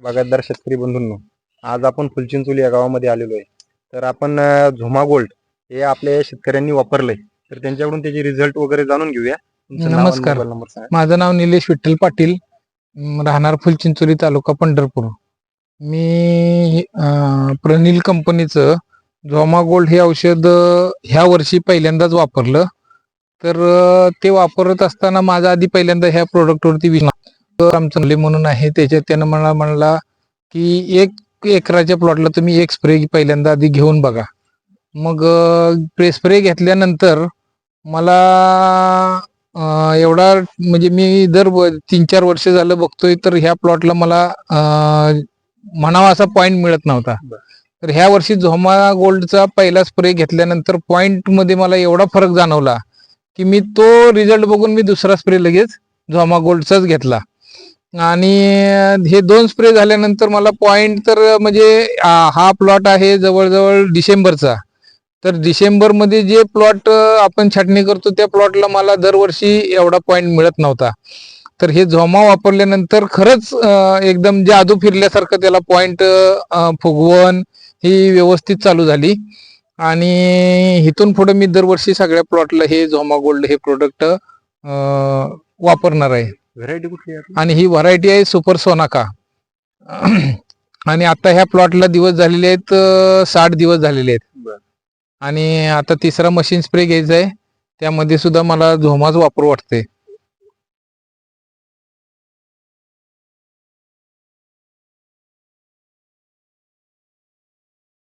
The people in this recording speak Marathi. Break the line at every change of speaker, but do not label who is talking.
बागायतदार शेतकरी बंधूंनो आज आपण फुलचिंचोली या गावामध्ये आलेलो आहे. तर आपण झोमा गोल्ड हे आपल्या शेतकऱ्यांनी वापरलंय. तर त्यांच्याकडून त्याचे रिझल्ट वगैरे जाणून घेऊया.
नमस्कार. माझं नाव निलेश विठ्ठल पाटील. राहणार फुलचिंचोली तालुका पंढरपूर. मी प्रनिल कंपनीचं झोमा गोल्ड हे औषध ह्या वर्षी पहिल्यांदाच वापरलं. तर ते वापरत असताना माझा आधी पहिल्यांदा ह्या प्रोडक्टवरती विश्वास आमचं मुले म्हणून आहे त्याच्यात त्यानं मला म्हणला की एक एकराच्या प्लॉटला तुम्ही एक स्प्रे पहिल्यांदा आधी घेऊन बघा. मग स्प्रे घेतल्यानंतर मला एवढा म्हणजे मी दर तीन चार वर्ष झालं बघतोय तर ह्या प्लॉटला मला म्हणावा असा पॉइंट मिळत नव्हता. तर ह्या वर्षी झोमा गोल्डचा पहिला स्प्रे घेतल्यानंतर पॉइंटमध्ये मला एवढा फरक जाणवला की मी तो रिझल्ट बघून मी दुसरा स्प्रे लगेच झोमा गोल्डचाच घेतला. आणि हे दोन स्प्रे झाल्यानंतर मला पॉइंट तर म्हणजे हा प्लॉट आहे जवळजवळ डिसेंबरचा. तर डिसेंबरमध्ये जे प्लॉट आपण छाटणी करतो त्या प्लॉटला मला दरवर्षी एवढा पॉइंट मिळत नव्हता. तर हे झोमा वापरल्यानंतर खरंच एकदम जादू फिरल्यासारखं त्याला पॉइंट फुगवण ही व्यवस्थित चालू झाली. आणि इथून पुढे मी दरवर्षी सगळ्या प्लॉटला हे झोमा गोल्ड हे प्रोडक्ट वापरणार आहे.
व्हरायटी कुठली आहे
आणि ही व्हरायटी आहे सुपर सोनाका आणि आता ह्या प्लॉटला दिवस झालेले आहेत साठ दिवस झालेले आहेत.
बरं.
आणि आता तिसरा मशीन स्प्रे घ्यायचा आहे. त्यामध्ये सुद्धा मला झोमाच वापर वाटते